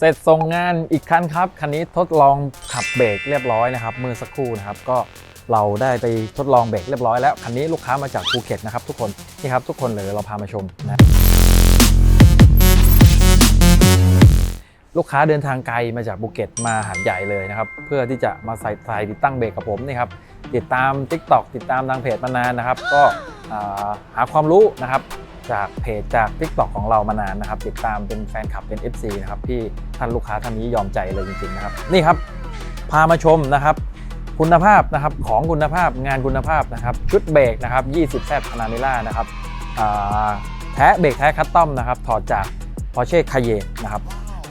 เสร็จส่งงานอีกคันครับ คันนี้ทดลองขับเบรกเรียบร้อยนะครับเมื่อสักครู่นะครับ ก็เราได้ไปทดลองเบรกเรียบร้อยแล้ว คันนี้ลูกค้ามาจากภูเก็ตนะครับทุกคน นี่ครับทุกคนเลยเราพามาชมนะ ลูกค้าเดินทางไกลมาจากภูเก็ตมาหัดใหญ่เลยนะครับ เพื่อที่จะมาใส่ใส่ติดตั้งเบรกกับผมนี่ครับ ติดตาม TikTok ติดตามทางเพจมานานนะครับ ก็หาความรู้นะครับ จากเพจจาก t ิ k t o k ของเรามานานนะครับ ติดตามเป็นแฟนคลับเป็น FC นะครับที่ท่านลูกค้าท่านนี้ยอมใจเลยจริงๆนะครับ นี่ครับ พามาชมนะครับ คุณภาพนะครับของคุณภาพงานคุณภาพนะครับ ชุดเบรกนะครับ 20แซดพานาเมล่านะครับแท้เบรกแท้คัสตอมนะครับ ถอดจาก Porsche Cayenne นะครับ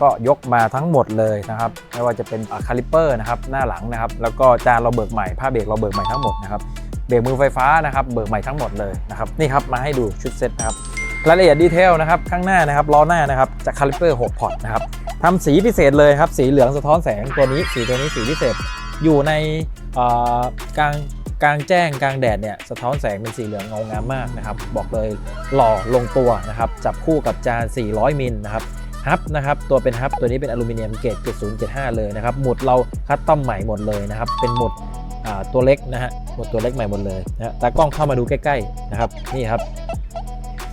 ก็ยกมาทั้งหมดเลยนะครับ ไม่ว่าจะเป็นคาลิปเปอร์นะครับหน้าหลังนะครับ แล้วก็จานเราเบิกใหม่ผ้าเบรกเราเบิกใหม่ทั้งหมดนะครับ เบรกมือไฟฟ้านะครับเบิกใหม่ทั้งหมดเลยนะครับนี่ครับมาให้ดูชุดเซ็ตนะครับรายละเอียดดีเทลนะครับข้างหน้านะครับล้อหน้านะครับจากคาลิเปอร์6พอร์ตนะครับทำสีพิเศษเลยครับสีเหลืองสะท้อนแสงตัวนี้สีตัวนี้สีพิเศษอยู่ในกลางกลางแจ้งกลางแดดเนี่ยสะท้อนแสงเป็นสีเหลืองเงางามมากนะครับบอกเลยหล่อลงตัวนะครับจับคู่กับจาน 400 มิลนะครับฮับนะครับตัวเป็นฮับตัวนี้เป็นอลูมิเนียมเกรด7075 เลยนะครับหมุดเราคัสตอมใหม่หมดเลยนะครับเป็นหมุด ตัวเล็กนะฮะหมดตัวเล็กใหม่หมดเลยนะฮะตากล้องเข้ามาดูใกล้ๆนะครับนี่ครับ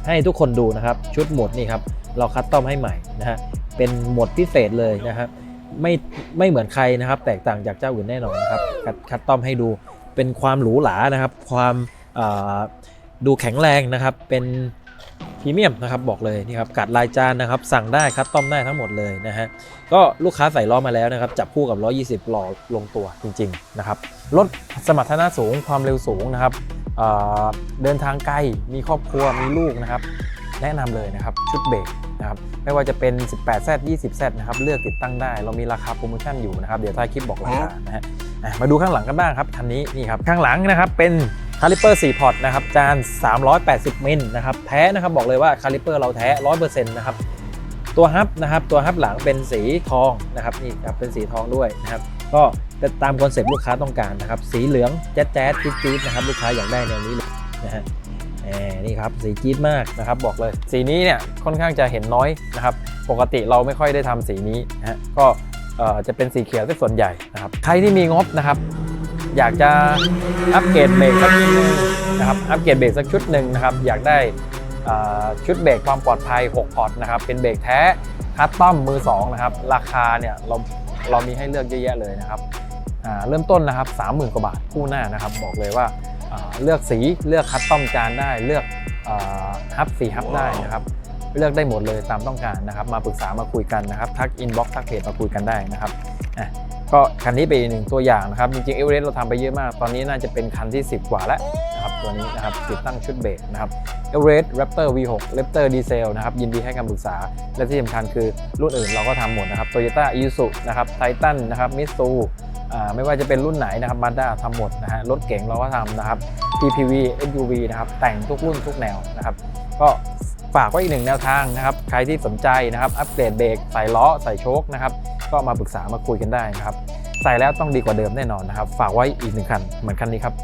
ให้ทุกคนดูนะครับชุดหมดนี่ครับเราคัสตอมให้ใหม่นะฮะเป็นหมดพิเศษเลยนะฮะไม่ไม่เหมือนใครนะครับ แตกต่างจากเจ้าอื่นแน่นอนนะครับคัดคัสตอมให้ดูเป็นความหรูหรานะครับ ความดูแข็งแรงนะครับเป็น พรีเมียมนะครับบอกเลยนี่ครับกัดลายจานนะครับสั่งได้คัสตอมได้ทั้งหมดเลยนะฮะก็ลูกค้าใส่ล้อมาแล้วนะครับจับคู่กับ 120หล่อลงตัวจริงๆนะครับรถสมรรถนะสูงความเร็วสูงนะครับเเดินทางไกลมีครอบครัวมีลูกนะครับแนะนำเลยนะครับชุดเบรกนะครับไม่ว่าจะเป็น 18Z 20Z นะครับเลือกติดตั้งได้ เรามีราคาโปรโมชั่นอยู่นะครับเดี๋ยวท้ายคลิปบอกราคานะฮะอะมาดูข้างหลังกันบ้างครับคันนี้นี่ครับข้างหลังนะครับเป็น คาลิเปอร์4พอร์ตนะครับจาน 380 มิลนะครับแท้นะครับบอกเลยว่าคาลิเปอร์เราแท้ 100%นะครับตัวฮับนะครับตัวฮับหลังเป็นสีทองนะครับนี่ครับเป็นสีทองด้วยนะครับก็ตามคอนเซ็ปต์ลูกค้าต้องการนะครับสีเหลืองแจ๊ดแจ๊ดจี๊ดจี๊ดนะครับลูกค้าอยากได้แนวนี้เลยนะฮะแหมนี่ครับสีจี๊ดมากนะครับบอกเลย สีนี้เนี่ยค่อนข้างจะเห็นน้อยนะครับปกติเราไม่ค่อยได้ทำสีนี้นะฮะก็เอ่อจะเป็นสีเขียวเป็นส่วนใหญ่นะครับใครที่มีงบนะครับ อยากจะอัปเกรดเบรกสักนิดนึงนะครับอัปเกรดเบรกสักชุดหนึ่งนะครับ อยากได้ชุดเบรกความปลอดภัย 6 พอร์ตนะครับ เป็นเบรกแท้คัสตอมมือ2นะครับ ราคาเนี่ยเราเรามีให้เลือกเยอะแยะเลยนะครับเริ่มต้นนะครับ 30,000 กว่าบาทคู่หน้านะครับ บอกเลยว่าอ่าเลือกสีเลือกคัสตอมจานได้เลือกฮับสีฮับได้นะครับเลือกได้หมดเลยตามต้องการนะครับ มาปรึกษามาคุยกันนะครับ ทักอินบ็อกซ์ทักเพจมาคุยกันได้นะครับอะ ก็คันนี้เป็นหนึ่งตัวอย่างนะครับ จริงๆเอเวอเรสต์เราทำไปเยอะมาก ตอนนี้น่าจะเป็นคันที่ 10 กว่าแล้วนะครับตัวนี้นะครับติดตั้งชุดเบรกนะครับเอเวอเรสต์แรปเตอร์ V6 แรปเตอร์ดีเซลนะครับยินดีให้คำปรึกษา และที่สำคัญคือรุ่นอื่นเราก็ทำหมดนะครับโตโยต้าอีซูนะครับไททันนะครับมิสูไม่ว่าจะเป็นรุ่นไหนนะครับมาด้าทำหมดนะฮะรถเก๋งเราก็ทำนะครับ PPV SUV นะครับแต่งทุกรุ่นทุกแนวนะครับก็ฝากไว้อีกหนึ่งแนวทางนะครับใครที่สนใจนะครับอัปเกรดเบรกใส่ล้อใส่โชคนะครับ ก็มาปรึกษามาคุยกันได้นะครับใส่แล้วต้องดีกว่าเดิมแน่นอนนะครับ ฝากไว้อีกหนึ่งคันเหมือนคันนี้ครับ